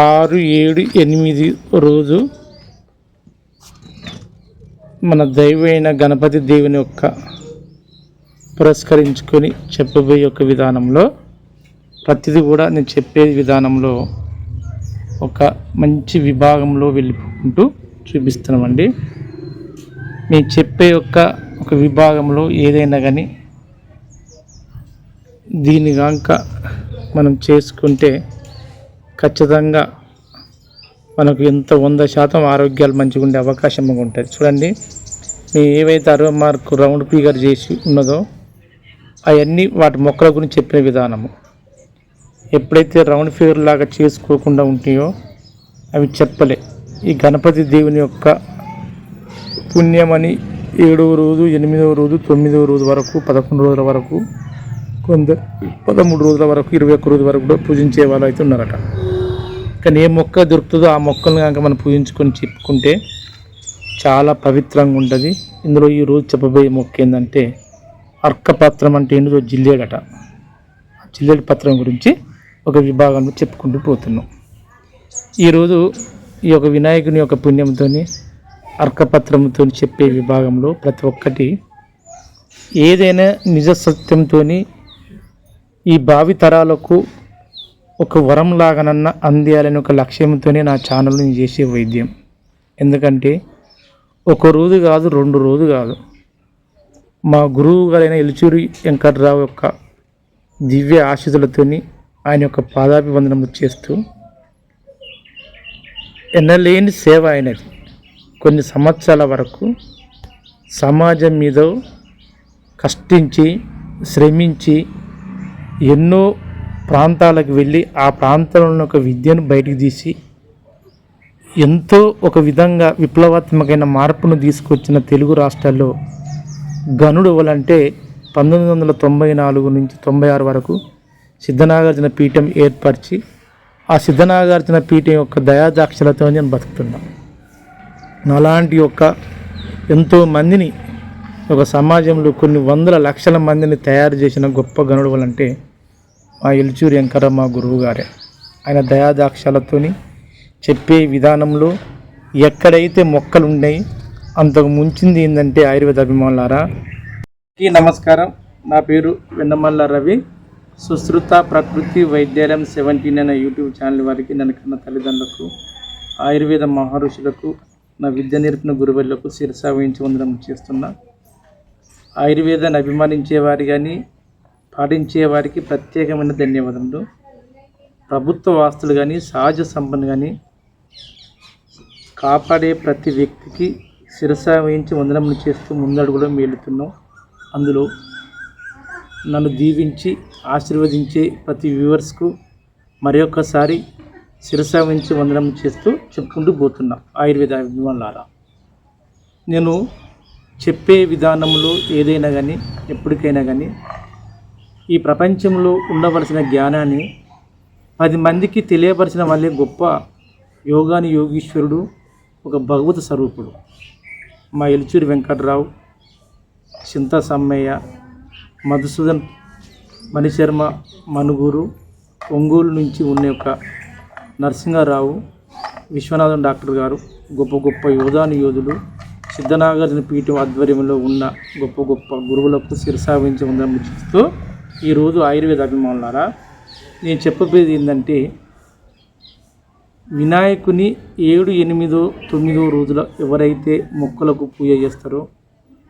ఆరు ఏడు ఎనిమిది రోజు మన దైవైన గణపతి దేవుని యొక్క పురస్కరించుకొని చెప్పబోయే యొక్క విధానంలో ప్రతిదీ కూడా నేను చెప్పే విధానంలో ఒక మంచి విభాగంలో వెళ్ళిపోకుంటూ చూపిస్తున్నామండి. మీ చెప్పే యొక్క ఒక విభాగంలో ఏదైనా కానీ దీని కాక మనం చేసుకుంటే ఖచ్చితంగా మనకు ఎంత వంద శాతం ఆరోగ్యాలు మంచిగా ఉండే అవకాశం ఉంటుంది. చూడండి మీ ఏవైతే అరవై మార్కు రౌండ్ ఫిగర్ చేసి ఉన్నదో అవన్నీ వాటి మొక్కల గురించి చెప్పిన విధానము. ఎప్పుడైతే రౌండ్ ఫిగర్ లాగా చేసుకోకుండా ఉంటాయో అవి చెప్పలే. ఈ గణపతి దేవుని యొక్క పుణ్యమని ఏడవ రోజు ఎనిమిదవ రోజు తొమ్మిదవ రోజు వరకు పదకొండు రోజుల వరకు కొందరు పదమూడు రోజుల వరకు ఇరవై ఒక్క రోజుల వరకు కూడా పూజించే వాళ్ళు అయితే ఉన్నారట. కానీ ఏ మొక్క దొరుకుతుందో ఆ మొక్కలను కనుక మనం పూజించుకొని చెప్పుకుంటే చాలా పవిత్రంగా ఉంటుంది. ఇందులో ఈ రోజు చెప్పబోయే మొక్క ఏంటంటే అర్కపత్రం అంటే ఏంటో జిల్లేడట. ఆ జిల్లేడు పత్రం గురించి ఒక విభాగంలో చెప్పుకుంటూ పోతున్నాం. ఈరోజు ఈ యొక్క వినాయకుని యొక్క పుణ్యంతో అర్కపత్రంతో చెప్పే విభాగంలో ప్రతి ఒక్కటి ఏదైనా నిజ సత్యంతో ఈ భావి తరాలకు ఒక వరం అందేయాలని ఒక లక్ష్యంతోనే నా ఛానల్ నేను చేసే వైద్యం. ఎందుకంటే ఒక రోజు కాదు రెండు రోజు కాదు. మా గురువు గారైన ఎలుచూరి వెంకట్రావు యొక్క దివ్య ఆశీస్సులతోని ఆయన యొక్క పాదాభివందనములు చేస్తూ ఎన్నలేని సేవ అయినది. కొన్ని సంవత్సరాల వరకు సమాజం మీద కష్టించి శ్రమించి ఎన్నో ప్రాంతాలకు వెళ్ళి ఆ ప్రాంతంలో ఒక విద్యను బయటకు తీసి ఎంతో ఒక విధంగా విప్లవాత్మకమైన మార్పును తీసుకొచ్చిన తెలుగు రాష్ట్రాల్లో గనుడు ఎవరంటే పంతొమ్మిది వందల తొంభై నాలుగు నుంచి తొంభై ఆరు వరకు సిద్ధనాగార్జున పీఠం ఏర్పరిచి ఆ సిద్ధనాగార్జున పీఠం యొక్క దయాదాక్షలతో నేను బతుకుతున్నా. అలాంటి యొక్క ఎంతో మందిని ఒక సమాజంలో కొన్ని వందల లక్షల మందిని తయారు చేసిన గొప్ప గనుడు అంటే మా ఎల్చూరి వెంకరమ్మ మా గురువు గారే. ఆయన దయాదాక్షలతోని చెప్పే విధానంలో ఎక్కడైతే మొక్కలు ఉన్నాయి అంతకు ముంచింది ఏంటంటే ఆయుర్వేద అభిమానులారా. నమస్కారం. నా పేరు వెన్నమల్ల రవి. సుశ్రుత ప్రకృతి వైద్యాలయం సెవెంటీన్ అనే యూట్యూబ్ ఛానల్ వారికి నన్ను కన్న తల్లిదండ్రులకు ఆయుర్వేద మహర్షులకు నా విద్య నేర్పిన గురువులకు శిరస వహించి వందనం చేస్తున్నా. ఆయుర్వేదాన్ని అభిమానించే వారి కానీ పాటించేవారికి ప్రత్యేకమైన ధన్యవాదములు. ప్రభుత్వ వాస్తులు కానీ సహజ సంపన్న కానీ కాపాడే ప్రతి వ్యక్తికి శిరస వహించి వందనములు చేస్తూ ముందడుగులో మేలుతున్నాం. అందులో నన్ను దీవించి ఆశీర్వదించే ప్రతి వ్యూవర్స్కు మరొకసారి శిరస వహించి వందనం చేస్తూ చెప్పుకుంటూ పోతున్నా. ఆయుర్వేద అభిమానులారా నేను చెప్పే విధానంలో ఏదైనా కానీ ఎప్పటికైనా కానీ ఈ ప్రపంచంలో ఉండవలసిన జ్ఞానాన్ని పది మందికి తెలియపరిచిన వాళ్ళే గొప్ప యోగాని యోగీశ్వరుడు ఒక భగవత స్వరూపుడు. మా ఎలుచూరి వెంకట్రావు చింతా సమ్మయ్య మధుసూదన్ మణిశర్మ మనుగూరు ఒంగోలు నుంచి ఉన్న యొక్క నరసింహారావు విశ్వనాథన్ డాక్టర్ గారు గొప్ప గొప్ప యోధాని యోధులు సిద్ధనాగార్జున పీఠం ఆధ్వర్యంలో ఉన్న గొప్ప గొప్ప గురువులకు శిరసావించి ఉందని చూస్తూ ఈరోజు ఆయుర్వేద అభిమానులారా నేను చెప్పబోయేది ఏంటంటే వినాయకుని ఏడు ఎనిమిదో తొమ్మిదో రోజుల ఎవరైతే మొక్కలకు పూజ చేస్తారో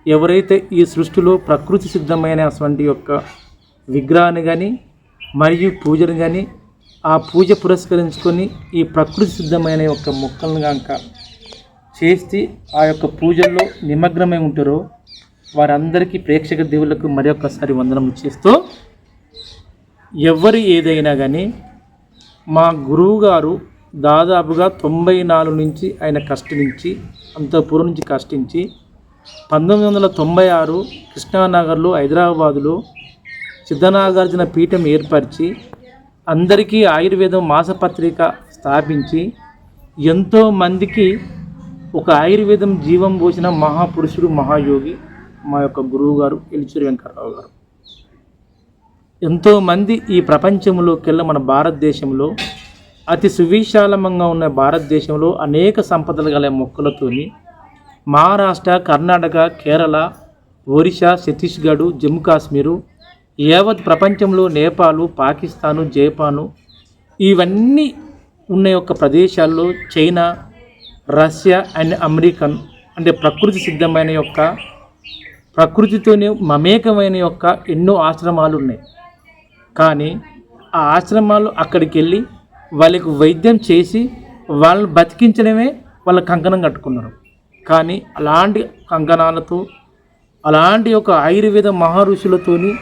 ఎవరైతే ఈ సృష్టిలో ప్రకృతి సిద్ధమైన అటువంటి యొక్క విగ్రహాన్ని కానీ మరియు పూజను కానీ ఆ పూజ పురస్కరించుకొని ఈ ప్రకృతి సిద్ధమైన యొక్క మొక్కలను కనుక చేసి ఆ యొక్క పూజల్లో నిమగ్నమై ఉంటారో వారందరికీ ప్రేక్షక దేవులకు మరొకసారి వందనం చేస్తూ ఎవరు ఏదైనా కానీ మా గురువు గారు దాదాపుగా తొంభై నాలుగు నుంచి ఆయన కష్టించి అంతఃపురం నుంచి కష్టించి పంతొమ్మిది వందల తొంభై ఆరు కృష్ణానగర్లో హైదరాబాదులో సిద్ధనాగార్జున పీఠం ఏర్పరిచి అందరికీ ఆయుర్వేదం మాసపత్రిక స్థాపించి ఎంతో మందికి ఒక ఆయుర్వేదం జీవం పోసిన మహాపురుషుడు మహాయోగి మా యొక్క గురువు గారు ఎలిచిరి వెంకటరావు గారు. ఎంతోమంది ఈ ప్రపంచంలోకెల్లా మన భారతదేశంలో అతి సువిశాలంగా ఉన్న భారతదేశంలో అనేక సంపదలు గల మొక్కలతోని మహారాష్ట్ర కర్ణాటక కేరళ ఒరిస్సా ఛత్తీస్గఢ్ జమ్మూ కాశ్మీరు యావత్ ప్రపంచంలో నేపాలు పాకిస్తాను జపాను ఇవన్నీ ఉన్న యొక్క ప్రదేశాల్లో చైనా రష్యా అండ్ అమెరికన్ అంటే ప్రకృతి సిద్ధమైన యొక్క ప్రకృతితోనే మమేకమైన యొక్క ఎన్నో ఆశ్రమాలు ఉన్నాయి. కానీ ఆ ఆశ్రమాలు అక్కడికి వెళ్ళి వాళ్ళకి వైద్యం చేసి వాళ్ళని బతికించడమే వాళ్ళ కంకణం కట్టుకున్నారు. కానీ అలాంటి కంకణాలతో అలాంటి ఒక ఆయుర్వేద మహర్షులతోని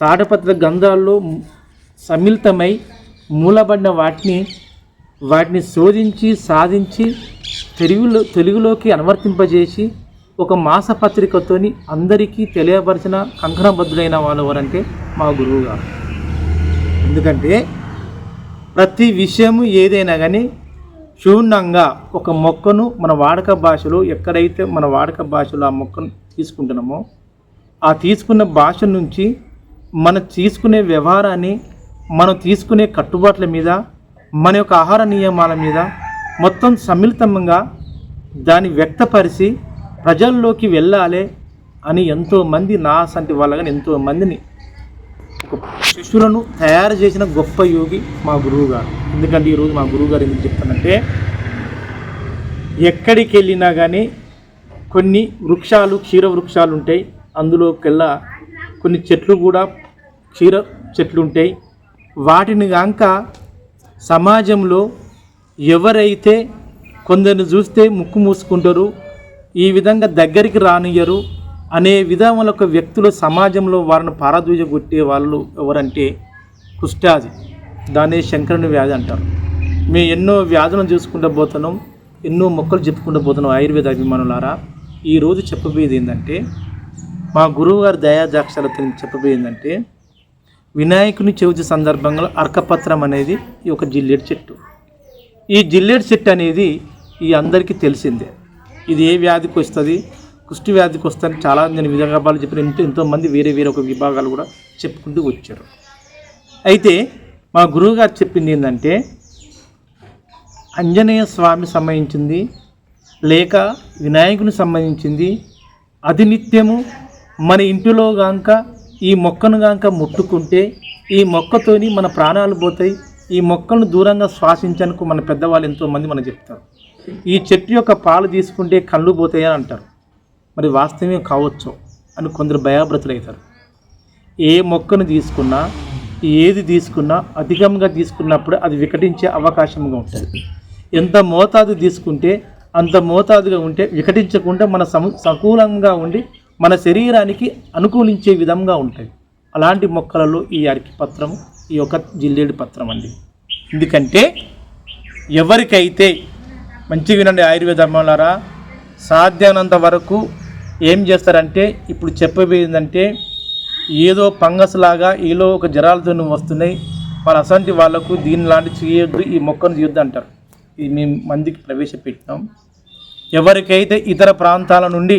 తాడపత్ర గంధాల్లో సమ్మిళితమై మూలబడిన వాటిని వాటిని శోధించి సాధించి తెలుగులో తెలుగులోకి అనువర్తింపజేసి ఒక మాసపత్రికతోని అందరికీ తెలియపరిచిన కంకణబద్ధులైన వాళ్ళు ఎవరంటే మా గురువు గారు. ఎందుకంటే ప్రతి విషయము ఏదైనా కానీ క్షుణ్ణంగా ఒక మొక్కను మన వాడక భాషలో ఎక్కడైతే మన వాడక భాషలో ఆ మొక్కను తీసుకుంటున్నామో ఆ తీసుకున్న భాష నుంచి మనం తీసుకునే వ్యవహారాన్ని మనం తీసుకునే కట్టుబాట్ల మీద మన యొక్క ఆహార నియమాల మీద మొత్తం సమ్మిళితంగా దాన్ని వ్యక్తపరిచి ప్రజల్లోకి వెళ్ళాలి అని ఎంతోమంది నా సంటి వాళ్ళగా ఎంతోమందిని ఒక శిష్యులను తయారు చేసిన గొప్ప యోగి మా గురువు గారు ఎందుకంటే ఈరోజు మా గురువు గారు ఎందుకు చెప్తానంటే ఎక్కడికి వెళ్ళినా కానీ కొన్ని వృక్షాలు క్షీర వృక్షాలు ఉంటాయి. అందులోకెల్లా కొన్ని చెట్లు కూడా క్షీర చెట్లు ఉంటాయి వాటిని కాక సమాజంలో ఎవరైతే కొందరిని చూస్తే ముక్కు మూసుకుంటారు ఈ విధంగా దగ్గరికి రానియరు అనే విధముల ఒక వ్యక్తులు సమాజంలో వారిని పారదూజ కొట్టే వాళ్ళు ఎవరంటే కుష్ఠాది దాన్ని శంకరుని వ్యాధి అంటారు. మేము ఎన్నో వ్యాధులను చూసుకుంటూ పోతున్నాం ఎన్నో మొక్కలు చెప్పుకుంటూ పోతున్నాం ఆయుర్వేద అభిమానులారా. ఈరోజు చెప్పబోయేది ఏంటంటే మా గురువు గారి దయాదాక్షలతో చెప్పబోయేందంటే వినాయకుని చవితి సందర్భంగా అర్కపత్రం అనేది ఈ ఒక జిల్లేడు చెట్టు. ఈ జిల్లేడు చెట్టు అనేది ఈ అందరికీ తెలిసిందే. ఇది ఏ వ్యాధికి వస్తుంది? కుష్టి వ్యాధికి వస్తుందని చాలా నేను విధానాలు చెప్పిన ఎంతో ఎంతోమంది వేరే వేరే ఒక విభాగాలు కూడా చెప్పుకుంటూ వచ్చారు. అయితే మా గురువుగారు చెప్పింది ఏంటంటే ఆంజనేయ స్వామి సంబంధించింది లేక వినాయకుని సంబంధించింది అది నిత్యము మన ఇంటిలో గాంక ఈ మొక్కను గాంక ముట్టుకుంటే ఈ మొక్కతోని మన ప్రాణాలు పోతాయి. ఈ మొక్కను దూరంగా శ్వాసించనుకు మన పెద్దవాళ్ళు ఎంతోమంది మనకు చెప్తారు. ఈ చెట్టు యొక్క పాలు తీసుకుంటే కళ్ళు పోతాయని అంటారు. మరి వాస్తవ్యం కావచ్చు అని కొందరు భయాభ్రతులు అవుతారు ఏ మొక్కను తీసుకున్నా ఏది తీసుకున్నా అధికంగా తీసుకున్నప్పుడు అది వికటించే అవకాశంగా ఉంటుంది. ఎంత మోతాదు తీసుకుంటే అంత మోతాదుగా ఉంటే వికటించకుండా మన సము సకూలంగా ఉండి మన శరీరానికి అనుకూలించే విధంగా ఉంటాయి. అలాంటి మొక్కలలో ఈ అరటి పత్రం ఈ యొక్క జిల్లేడు పత్రం అండి. ఎందుకంటే ఎవరికైతే మంచి వినండి ఆయుర్వేదమ్మలారా సాధ్యమైనంత వరకు ఏం చేస్తారంటే ఇప్పుడు చెప్పబోయిందంటే ఏదో ఫంగస్ లాగా ఏదో ఒక జ్వరాలతో వస్తున్నాయి వాళ్ళ అసంటి వాళ్ళకు దీని లాంటి చేయొద్దు ఈ మొక్కను చేయొద్దు అంటారు. ఇది మేము మందికి ప్రవేశపెట్టినాం. ఎవరికైతే ఇతర ప్రాంతాల నుండి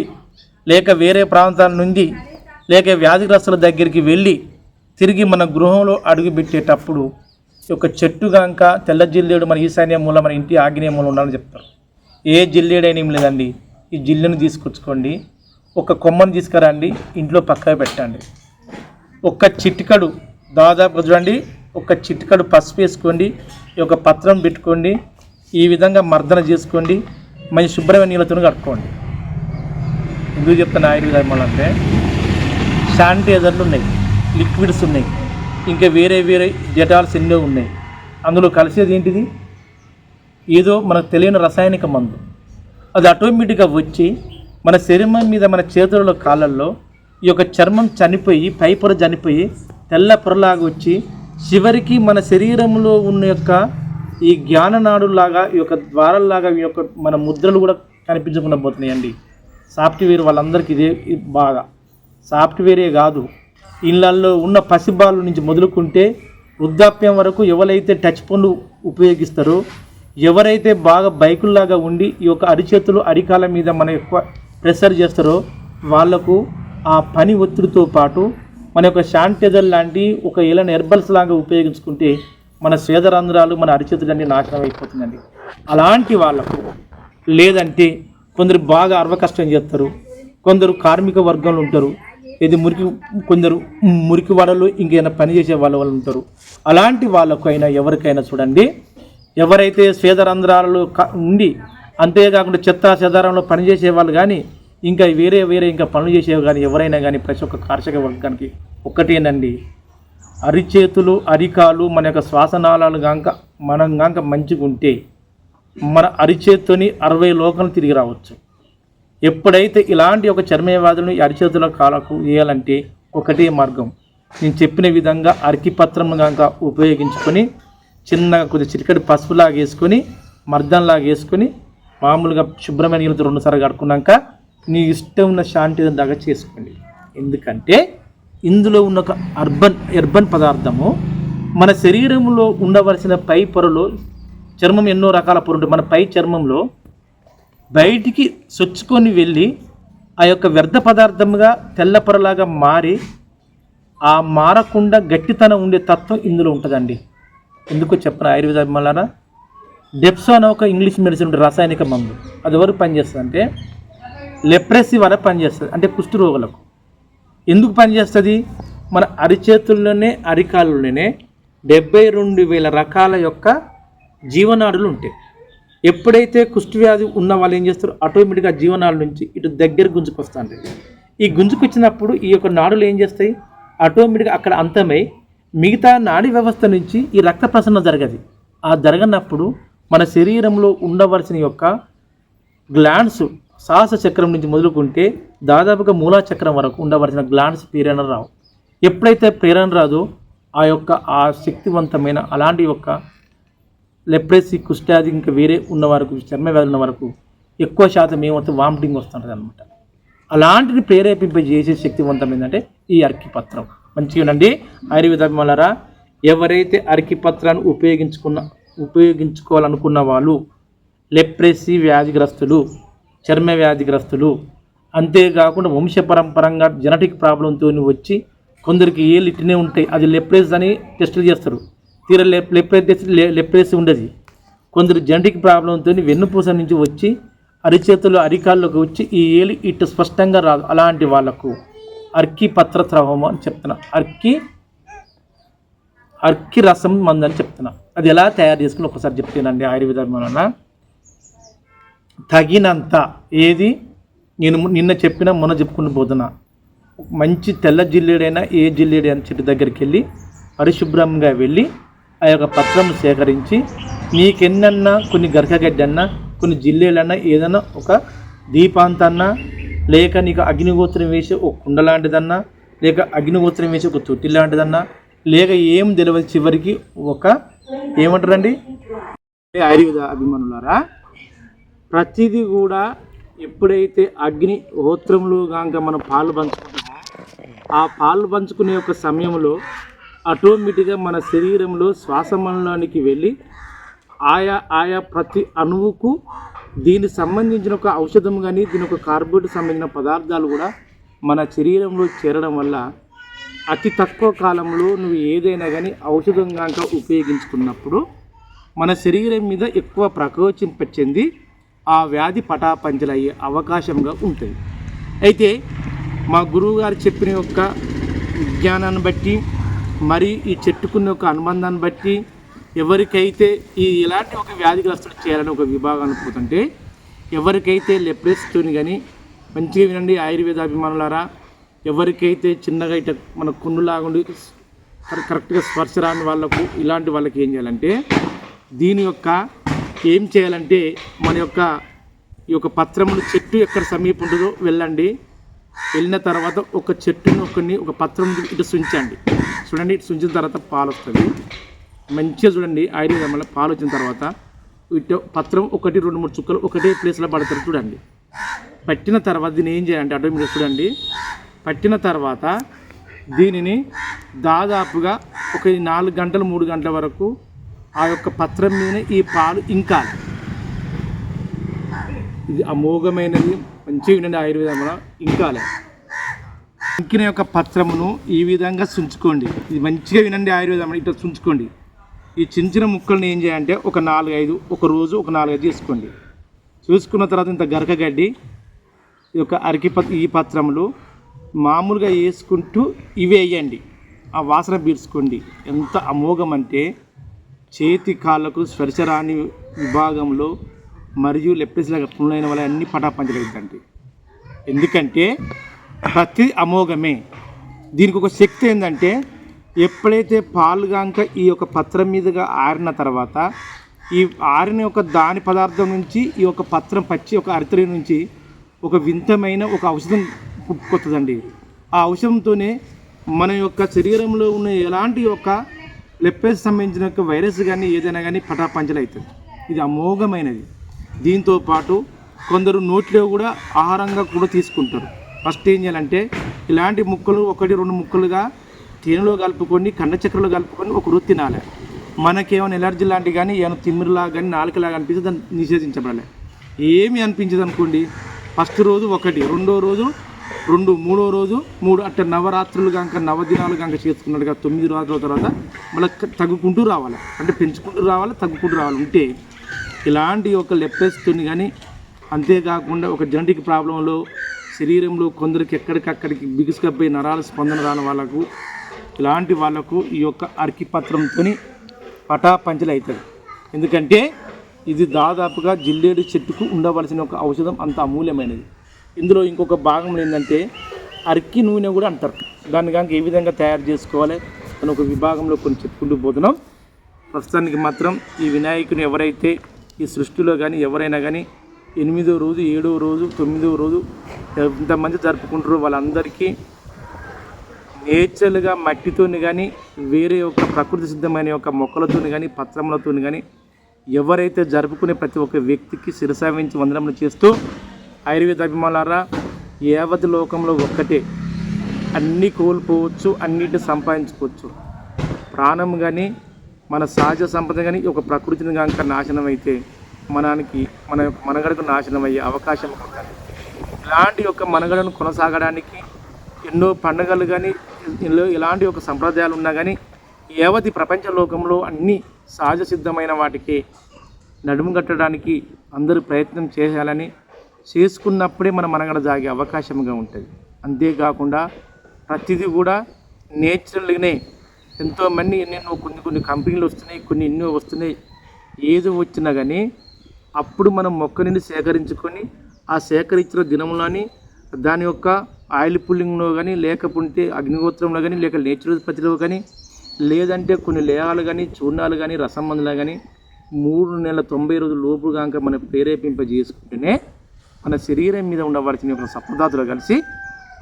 లేక వేరే ప్రాంతాల నుండి లేక వ్యాధిగ్రస్తుల దగ్గరికి వెళ్ళి తిరిగి మన గృహంలో అడుగుపెట్టేటప్పుడు ఒక యొక్క చెట్టు గాంక తెల్ల జిల్లేడు మన ఈశాన్య మూల మన ఇంటి ఆగ్నేయ మూల ఉండాలని చెప్తారు. ఏ జిల్లేడైనా ఏం లేదండి. ఈ జిల్లును తీసుకొచ్చుకోండి. ఒక కొమ్మను తీసుకురండి. ఇంట్లో పక్కగా పెట్టండి. ఒక చిటికడు దాదాపు చూడండి. ఒక చిటికడు పసుపు వేసుకోండి. ఒక పత్రం పెట్టుకోండి. ఈ విధంగా మర్దన చేసుకోండి. మంచి శుభ్రమైన నీళ్ళతో కట్టుకోండి ఎందుకు చెప్తాను ఆయుర్వేదం అంటే శానిటైజర్లు ఉన్నాయి లిక్విడ్స్ ఉన్నాయి ఇంకా వేరే వేరే జటాల్స్ ఎన్నో ఉన్నాయి. అందులో కలిసేది ఏంటిది? ఏదో మనకు తెలియని రసాయనిక మందు. అది ఆటోమేటిక్గా వచ్చి మన శరీరం మీద మన చేతులలో కాళ్ళల్లో ఈ యొక్క చర్మం చనిపోయి పైపొర చనిపోయి తెల్ల పొరలాగా వచ్చి చివరికి మన శరీరంలో ఉన్న యొక్క ఈ జ్ఞాననాడులాగా ఈ యొక్క ద్వారంలాగా ఈ యొక్క మన ముద్రలు కూడా కనిపించకుండా పోతున్నాయండి. సాఫ్ట్వేర్ వాళ్ళందరికీ ఇదే ఇది బాగా సాఫ్ట్వేరే కాదు. ఇళ్ళల్లో ఉన్న పసిబాలు నుంచి మొదలుకుంటే వృద్ధాప్యం వరకు ఎవరైతే టచ్ ఫోన్లు ఉపయోగిస్తారో ఎవరైతే బాగా బైకుల్లాగా ఉండి ఈ యొక్క అరిచేతులు అరికాల మీద మన ఎక్కువ ప్రెషర్ చేస్తారో వాళ్ళకు ఆ పని ఒత్తిడితో పాటు మన యొక్క శానిటైజర్ లాంటి ఒక ఏలైన హెర్బల్స్ లాగా ఉపయోగించుకుంటే మన స్వేదరంధ్రాలు మన అరిచేతులన్నీ నాశనం అయిపోతుందండి. అలాంటి వాళ్ళకు లేదంటే కొందరు బాగా అర్వకష్టం చేస్తారు. కొందరు కార్మిక వర్గంలో ఉంటారు. ఇది మురికి కొందరు మురికి వాడలు ఇంకేమైనా పని చేసే వాళ్ళ వాళ్ళు ఉంటారు. అలాంటి వాళ్ళకైనా ఎవరికైనా చూడండి. ఎవరైతే స్వేదరంధ్రాలలో ఉండి అంతేకాకుండా చెత్త చెదారంలో పనిచేసే వాళ్ళు కానీ ఇంకా వేరే వేరే ఇంకా పనులు చేసేవి కానీ ఎవరైనా కానీ ప్రతి ఒక్క కార్షిక వర్గానికి ఒక్కటేనండి. అరిచేతులు అరికాలు మన యొక్క శ్వాసనాళాలు గాంక మనం గాంక మంచిగా ఉంటే మన అరిచేతుని అరవై లోకలు తిరిగి రావచ్చు. ఎప్పుడైతే ఇలాంటి ఒక చర్మ ఈ అరిచేతుల కాలకు వేయాలంటే ఒకటే మార్గం. నేను చెప్పిన విధంగా అరికిపత్రం కనుక ఉపయోగించుకొని చిన్నగా కొద్దిగా చిటికడి పసుపులాగా వేసుకొని మర్దంలాగా వేసుకొని మామూలుగా శుభ్రమైన నీళ్ళతో రెండుసార్లు కడుక్కున్నాక నీ ఇష్టం ఉన్న శాంతి దాకా చేసుకోండి. ఎందుకంటే ఇందులో ఉన్న ఒక అర్బన్ అర్బన్ పదార్థము మన శరీరంలో ఉండవలసిన పై పొరలో చర్మం ఎన్నో రకాల పొర ఉంటుంది మన పై చర్మంలో బయటికి సొచ్చుకొని వెళ్ళి ఆ యొక్క వ్యర్థ పదార్థముగా తెల్లపొరలాగా మారి ఆ మారకుండా గట్టితనం ఉండే తత్వం ఇందులో ఉంటుందండి. ఎందుకు చెప్పిన ఆయుర్వేద అభిమానులారా? డెప్సో అనే ఒక ఇంగ్లీష్ మెడిసిన్ ఉంటుంది రాసాయనిక మందు. అది ఎవరు పనిచేస్తుంది అంటే లెప్రసీ వల్ల పనిచేస్తుంది. అంటే కుష్టి రోగులకు. ఎందుకు పనిచేస్తుంది? మన అరిచేతుల్లోనే అరికాలలోనే డెబ్బై రెండు వేల రకాల యొక్క జీవనాడులు ఉంటాయి ఎప్పుడైతే కుష్ఠవ్యాధి ఉన్న వాళ్ళు ఏం చేస్తారు? ఆటోమేటిక్గా జీవనాల నుంచి ఇటు దగ్గర గుంజుకొస్తాండి ఈ గుంజుకొచ్చినప్పుడు ఈ యొక్క నాడులు ఏం చేస్తాయి? ఆటోమేటిక్గా అక్కడ అంతమై మిగతా నాడీ వ్యవస్థ నుంచి ఈ రక్త ప్రసరణ జరగదు. ఆ జరగనప్పుడు మన శరీరంలో ఉండవలసిన యొక్క గ్లాండ్స్ సాహస చక్రం నుంచి మొదలుకుంటే దాదాపుగా మూలా చక్రం వరకు ఉండవలసిన గ్లాండ్స్ ప్రేరణ రావు. ఎప్పుడైతే ప్రేరణ రాదో ఆ యొక్క ఆ శక్తివంతమైన అలాంటి యొక్క లెప్రెసీ కుష్ఠాది ఇంకా వేరే ఉన్న వరకు చర్మ వ్యాధులు ఉన్న వరకు ఎక్కువ శాతం ఏమవుతుంది? వామిటింగ్ వస్తుంటుంది అనమాట అలాంటిది ప్రేరేపింపజేసే శక్తివంతం ఏంటంటే ఈ అరకి పత్రం మంచిగా ఉండండి. ఆయుర్వేద అభిమానులరా ఎవరైతే అరకిపత్రాన్ని ఉపయోగించుకున్న ఉపయోగించుకోవాలనుకున్న వాళ్ళు లెప్రెసీ వ్యాధిగ్రస్తులు చర్మ వ్యాధిగ్రస్తులు అంతేకాకుండా వంశపరంపరంగా జెనటిక్ ప్రాబ్లంతో వచ్చి కొందరికి ఏ లిట్నే ఉంటాయి అది లెప్రెస్ అని టెస్టులు చేస్తారు. తీర లెప్ లెప్రెస్ ఉండదు. కొందరు జెనటిక్ ప్రాబ్లంతో వెన్నుపూస నుంచి వచ్చి అరిచేతులు అరికాల్లోకి వచ్చి ఈ ఏలి ఇటు స్పష్టంగా రాదు అలాంటి వాళ్ళకు. అర్కి పత్ర త్రవము అని చెప్తున్నా. అర్కి అర్కి రసం మందు అని చెప్తున్నా. అది ఎలా తయారు చేసుకుని ఒకసారి చెప్తానండి ఆయుర్వేదం వలన తగినంత ఏది? నేను నిన్న చెప్పిన మొన్న చెప్పుకుని పోతున్నా మంచి తెల్ల జిల్లేడైనా ఏ జిల్లేడైనా చెట్టు దగ్గరికి వెళ్ళి పరిశుభ్రంగా వెళ్ళి ఆ యొక్క పత్రం సేకరించి నీకెన్నన్నా కొన్ని గరకగడ్డి కొన్ని జిల్లేలన్నా ఏదన్నా ఒక దీపాంతన్నా లేక నీకు అగ్నిగోత్రం వేసి ఒక కుండ లాంటిదన్నా లేక అగ్నిగోత్రం వేసి ఒక తొట్టి లాంటిదన్నా లేక ఏం తెలియదు చివరికి ఒక ఏమంటారండి? ఆయుర్వేద అభిమానులారా ప్రతిదీ కూడా ఎప్పుడైతే అగ్ని హోత్రంలో కాక మనం పాలు పంచుకుంటామో ఆ పాలు పంచుకునే యొక్క సమయంలో ఆటోమేటిక్గా మన శరీరంలో శ్వాసమండలానికి వెళ్ళి ఆయా ఆయా ప్రతి అణువుకు దీనికి సంబంధించిన ఒక ఔషధం కానీ దీని ఒక కార్బోహైడ్రేట్ సంబంధించిన పదార్థాలు కూడా మన శరీరంలో చేరడం వల్ల అతి తక్కువ కాలంలో నువ్వు ఏదైనా కానీ ఔషధం కనుక ఉపయోగించుకున్నప్పుడు మన శరీరం మీద ఎక్కువ ప్రకోచింప చెంది ఆ వ్యాధి పటాపంచలయ్యే అవకాశంగా ఉంటుంది. అయితే మా గురువు గారు చెప్పిన యొక్క జ్ఞానాన్ని బట్టి మరి ఈ చెట్టుకున్న ఒక అనుబంధాన్ని బట్టి ఎవరికైతే ఈ ఇలాంటి ఒక వ్యాధిగ్రస్తుడు చేయాలని ఒక విభాగాన్ని పోతుంటే ఎవరికైతే లెప్రెస్టోని కానీ మంచిగా వినండి ఆయుర్వేద అభిమానులారా ఎవరికైతే చిన్నగా ఇట మన కున్నులాగుండి కరెక్ట్గా స్పర్శ రాని వాళ్ళకు ఇలాంటి వాళ్ళకి ఏం చేయాలంటే దీని యొక్క ఏం చేయాలంటే మన యొక్క ఈ యొక్క పత్రములు చెట్టు ఎక్కడ సమీపం ఉంటుందో వెళ్ళండి. వెళ్ళిన తర్వాత ఒక చెట్టుని ఒకని ఒక పత్రం ఇటు సుంచండి. చూడండి ఇటు సుంచిన తర్వాత పాలు వస్తుంది మంచిగా చూడండి ఐడియా మళ్ళీ పాలు వచ్చిన తర్వాత ఇటు పత్రం ఒకటి రెండు మూడు చుక్కలు ఒకటే ప్లేస్లో పడతారు చూడండి. పట్టిన తర్వాత దీన్ని ఏం చేయాలంటే అటు మీరు చూడండి. పట్టిన తర్వాత దీనిని దాదాపుగా ఒక నాలుగు గంటలు మూడు గంటల వరకు ఆ యొక్క పత్రం మీద ఈ పాలు ఇంకాలి. ఇది అమోఘమైనది మంచిగా వినండి ఆయుర్వేదంలో ఇంకాలే. ఇంకిన యొక్క పత్రమును ఈ విధంగా చుంచుకోండి. ఇది మంచిగా వినండి ఆయుర్వేదం ఇట్లా చుంచుకోండి. ఈ చిన్న చిన్న ముక్కల్ని ఏం చేయాలంటే ఒక నాలుగు ఐదు ఒక రోజు ఒక నాలుగు ఐదు తీసుకోండి చూసుకున్న తర్వాత ఇంత గరకగడ్డి ఈ యొక్క అరకి పత్ ఈ పత్రములు మామూలుగా వేసుకుంటూ ఇవి వేయండి. ఆ వాసన పీల్చుకోండి. ఎంత అమోఘం అంటే చేతి కాళ్ళకు స్పర్శరాని విభాగంలో మరియు లెప్పెస్లాగా పుల్లైన వల్ల అన్ని పటాపంచలేదండి ఎందుకంటే ప్రతి అమోఘమే. దీనికి ఒక శక్తి ఏంటంటే ఎప్పుడైతే పాలు గాంక ఈ యొక్క పత్రం మీదుగా ఆరిన తర్వాత ఈ ఆరిన యొక్క దాని పదార్థం నుంచి ఈ యొక్క పత్రం పచ్చి ఒక అరితరి నుంచి ఒక వింతమైన ఒక ఔషధం పుట్టుకొస్తుందండి ఆ ఔషధంతోనే మన యొక్క శరీరంలో ఉన్న ఎలాంటి యొక్క లెప్పెస్ సంబంధించిన యొక్క వైరస్ కానీ ఏదైనా కానీ పటాపంచలు అవుతుంది ఇది అమోఘమైనది. దీంతో పాటు కొందరు నోట్లో కూడా ఆహారంగా కూడా తీసుకుంటారు. ఫస్ట్ ఏం చేయాలంటే ఇలాంటి ముక్కలు ఒకటి రెండు ముక్కలుగా తేనెలో కలుపుకొని కండ చక్కెరలో కలుపుకొని ఒక రోజు తినాలి మనకేమైనా ఎలర్జీ లాంటివి కానీ ఏమైనా తిమ్మిరిలా కానీ నాలుకలాగా అనిపిస్తే దాన్ని నిషేధించబడాలి. ఏమి అనిపించదు అనుకోండి ఫస్ట్ రోజు ఒకటి రెండో రోజు రెండు మూడో రోజు మూడు అట్ట నవరాత్రులు కనుక నవదినాలు కనుక చేసుకున్నట్టుగా తొమ్మిది రోజుల తర్వాత మళ్ళీ తగ్గుకుంటూ రావాలి. అంటే పెంచుకుంటూ రావాలి తగ్గుకుంటూ రావాలి. ఉంటే ఇలాంటి ఒక లెప్పెస్తుంది కానీ అంతేకాకుండా ఒక జెనటిక్ ప్రాబ్లంలో శరీరంలో కొందరికి ఎక్కడికక్కడికి బిగుసుకపోయి నరాల స్పందన రాని వాళ్ళకు ఇలాంటి వాళ్ళకు ఈ యొక్క అరకిపత్రంతో పటాపంచలు అవుతుంది ఎందుకంటే ఇది దాదాపుగా జిల్లేడు చెట్టుకు ఉండవలసిన ఒక ఔషధం అంత అమూల్యమైనది. ఇందులో ఇంకొక భాగం ఏంటంటే అరకి నూనె కూడా అంటారు. దాన్ని కనుక ఏ విధంగా తయారు చేసుకోవాలి అని ఒక విభాగంలో కొన్ని చెప్పుకుంటూ పోతున్నాం. ప్రస్తుతానికి మాత్రం ఈ వినాయకుని ఎవరైతే ఈ సృష్టిలో కానీ ఎవరైనా కానీ ఎనిమిదో రోజు ఏడో రోజు తొమ్మిదో రోజు ఎంతమంది జరుపుకుంటారో వాళ్ళందరికీ నేచురల్గా మట్టితోని కానీ వేరే యొక్క ప్రకృతి సిద్ధమైన యొక్క మొక్కలతోని కానీ పత్రములతోని కానీ ఎవరైతే జరుపుకునే ప్రతి ఒక్క వ్యక్తికి శిరసావించి వందనములు చేస్తూ ఆయుర్వేద అభిమానులారా యావత్ లోకంలో ఒక్కటే. అన్నీ కోల్పోవచ్చు అన్నిటిని సంపాదించుకోవచ్చు. ప్రాణం కానీ మన సహజ సంపద కానీ ఒక ప్రకృతిని కనుక నాశనం అయితే మనానికి మన యొక్క మనగడకు నాశనం అయ్యే అవకాశం ఉంటుంది. ఇలాంటి యొక్క మనగడను కొనసాగడానికి ఎన్నో పండుగలు కానీ ఎన్నో ఇలాంటి ఒక సంప్రదాయాలు ఉన్నా కానీ యావతి ప్రపంచ లోకంలో అన్ని సహజ సిద్ధమైన వాటికి నడుము కట్టడానికి అందరూ ప్రయత్నం చేయాలని చేసుకున్నప్పుడే మన మనగడ జాగే అవకాశంగా ఉంటుంది. అంతేకాకుండా ప్రతిదీ కూడా నేచురల్గానే ఎంతోమంది ఎన్నెన్నో కొన్ని కొన్ని కంపెనీలు వస్తున్నాయి కొన్ని ఎన్నో వస్తున్నాయి. ఏది వచ్చినా కానీ అప్పుడు మనం మొక్క నుండి సేకరించుకొని ఆ సేకరించిన దినంలోని దాని యొక్క ఆయిల్ పుల్లింగ్లో కానీ లేకపోతే అగ్నిగోత్రంలో కానీ లేక నేచురోపతిలో కానీ లేదంటే కొన్ని లేహాలు కానీ చూర్ణాలు కానీ రసం మందులు కానీ మూడు నెలల తొంభై రోజుల లోపు కనుక మనం ప్రేరేపింప చేసుకుంటేనే మన శరీరం మీద ఉండవలసిన యొక్క సప్రదాతలు కలిసి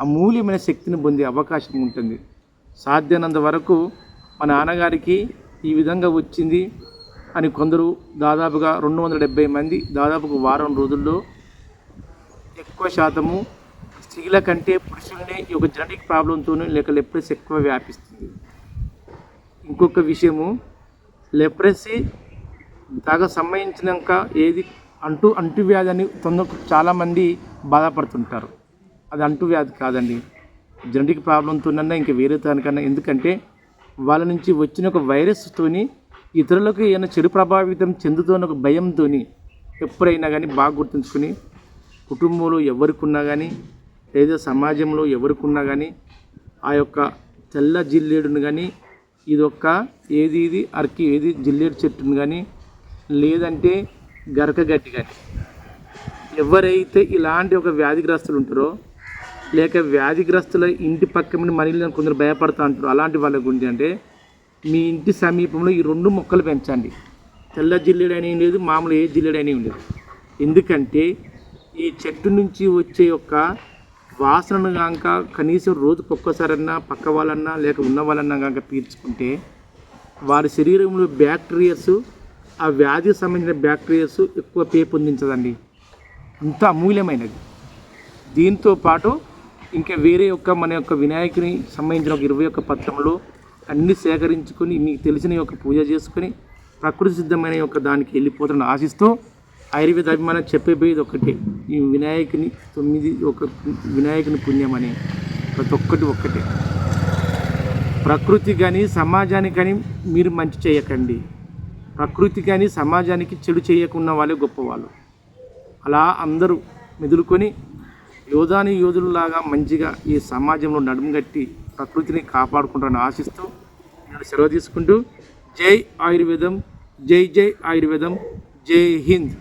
అమూల్యమైన శక్తిని పొందే అవకాశం ఉంటుంది. సాధ్యమైనంత వరకు మా నాన్నగారికి ఈ విధంగా వచ్చింది అని కొందరు దాదాపుగా రెండు వందల డెబ్బై మంది దాదాపుగా వారం రోజుల్లో ఎక్కువ శాతము స్త్రీల కంటే పురుషులనే ఈ యొక్క జెనటిక్ ప్రాబ్లంతోనే లేక లెప్రసీ ఎక్కువ వ్యాపిస్తుంది. ఇంకొక విషయము లెప్రసీ బాగా సంబంధించినాక ఏది అంటు అంటువ్యాధి అని తొందర చాలామంది బాధపడుతుంటారు. అది అంటువ్యాధి కాదండి. జెనటిక్ ప్రాబ్లంతోనన్నా ఇంకా వేరే దానికన్నా ఎందుకంటే వాళ్ళ నుంచి వచ్చిన ఒక వైరస్తోని ఇతరులకు ఏమైనా చెడు ప్రభావితం చెందుతున్న ఒక భయంతో ఎప్పుడైనా కానీ బాగా గుర్తుంచుకొని కుటుంబంలో ఎవరికున్నా కానీ లేదా సమాజంలో ఎవరికున్నా కానీ ఆ యొక్క తెల్ల జిల్లేడును కానీ ఇదొక్క ఏది ఇది అరకి ఏది జిల్లేడు చెట్టును కానీ లేదంటే గరకగడ్డి కానీ ఎవరైతే ఇలాంటి ఒక వ్యాధిగ్రస్తులు ఉంటారో లేక వ్యాధిగ్రస్తుల ఇంటి పక్క నుండి కొందరు భయపడుతూ ఉంటారు అలాంటి వాళ్ళ గురించి అంటే మీ ఇంటి సమీపంలో ఈ రెండు మొక్కలు పెంచండి. తెల్ల జిల్లేడు లేదు మామూలు ఏ జిల్లేడు లేదు. ఎందుకంటే ఈ చెట్టు నుంచి వచ్చే యొక్క వాసనను కాక కనీసం రోజుకు ఒక్కసారన్నా పక్క వాళ్ళన్నా లేక ఉన్న వాళ్ళన్నా కనుక పీల్చుకుంటే వారి శరీరంలో బ్యాక్టీరియాస్ ఆ వ్యాధికి సంబంధించిన బ్యాక్టీరియాస్ ఎక్కువ పేపొందించదండి. అంత అమూల్యమైనది. దీంతో పాటు ఇంకా వేరే యొక్క మన యొక్క వినాయకుని సంబంధించిన ఒక ఇరవై ఒక్క పత్రంలో అన్ని సేకరించుకొని మీకు తెలిసిన యొక్క పూజ చేసుకొని ప్రకృతి సిద్ధమైన యొక్క దానికి వెళ్ళిపోతాను ఆశిస్తూ ఆయుర్వేద అభిమానం చెప్పేపోయేది ఒకటే ఈ వినాయకుని తొమ్మిది ఒక వినాయకుని పుణ్యం అనే ప్రతి ఒక్కటి ఒక్కటే. ప్రకృతి కానీ సమాజానికి కానీ మీరు మంచి చేయకండి. ప్రకృతి కానీ సమాజానికి చెడు చేయకున్న వాళ్ళే గొప్పవాళ్ళు. అలా అందరూ మెదులుకొని యోధాని యోధులలాగా మంచిగా ఈ సమాజంలో నడుముగట్టి ప్రకృతిని కాపాడుకుంటారని ఆశిస్తూ నేను సెలవు తీసుకుంటూ జై ఆయుర్వేదం జై జై ఆయుర్వేదం జై హింద్.